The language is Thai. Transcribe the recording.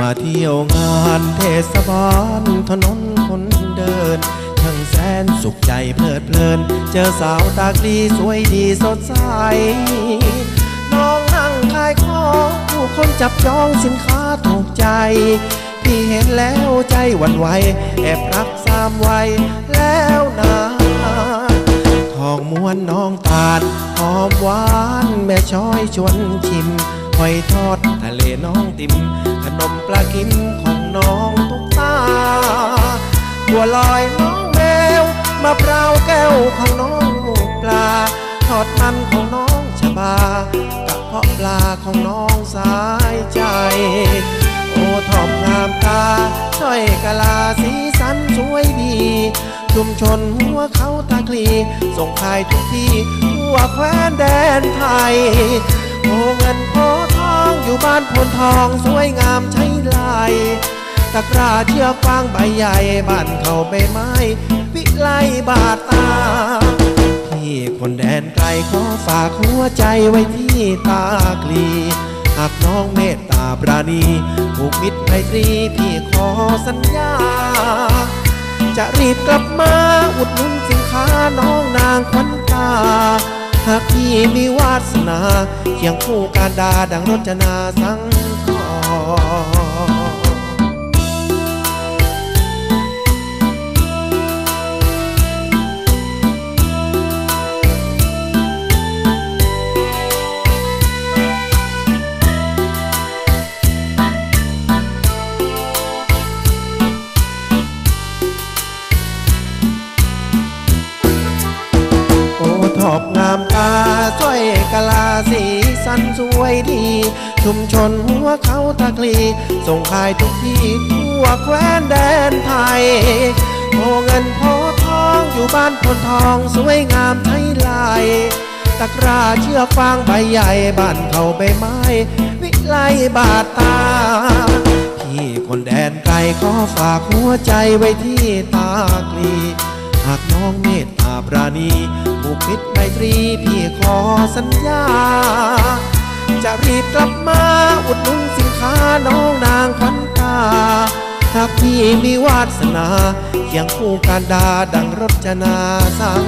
มาเที่ยวงานเทศบาลถนนคนเดินช่างแสนสุขใจเพลิดเพลิน เจอสาวตากลีสวยดีสดใส น้องนั่งขายของผู้คนจับจองสินค้าถูกใจพี่เห็นแล้วใจหวั่นไหวแอบรักสามไวแล้วนะทองม้วนน้องตาลหอมหวานแม่ช้อยชวนชิม หอยทอดทะเลน้องติม ขนมปลากิมของน้องตุกตาบัวลอยน้องแมวมะพร้าวแก้วของน้องลูกปลา ทอดมันของน้องชบากระเพาะปลาของน้องสายใจ โอ้ทอมงามตาสร้อยกะลาสีสันสวยดีชุมชนหัวเขาตาคลี ส่งขายทุกที่ทั่วแคว้นแดนไทย อยู่บ้านทองสวยงามใช้ลายตะกร้าเชือกฟางใบใหญ่บ้านเขาใบไม้วิไลบาดตาพี่คนแดนไกลขอฝากหัวใจไว้ที่ตาคลีหากน้องเมตตาปราณีผูกมิตรไมตรีพี่ขอสัญญา จะรีบกลับมาอุดหนุน มีวาสนาเคียงคู่การดาดังรจนาสังขรโอ้ทอบงามตา สร้อยกะลาสีสันสวยดี ชุมชนหัวเขาตะคลีส่งขายทุกที่ทั่วแคว้นแดนไทยโอเงินโพทองอยู่บ้านพลทองสวยงามใช้ลายตะกร้าเชือกฟางใบใหญ่บ้านเขาใบไม้ วิไลบาดตาพี่คนแดนไกลขอฝากหัวใจไว้ที่ตากลี หากน้องเมตตาปราณี กมิตรไมตรีพี่ขอสัญญา จะรีบกลับมาอุดหนุนสินค้าน้องนางควันตาหากพี่มีวาสนาเคียงคู่การดาดังรจนาสัง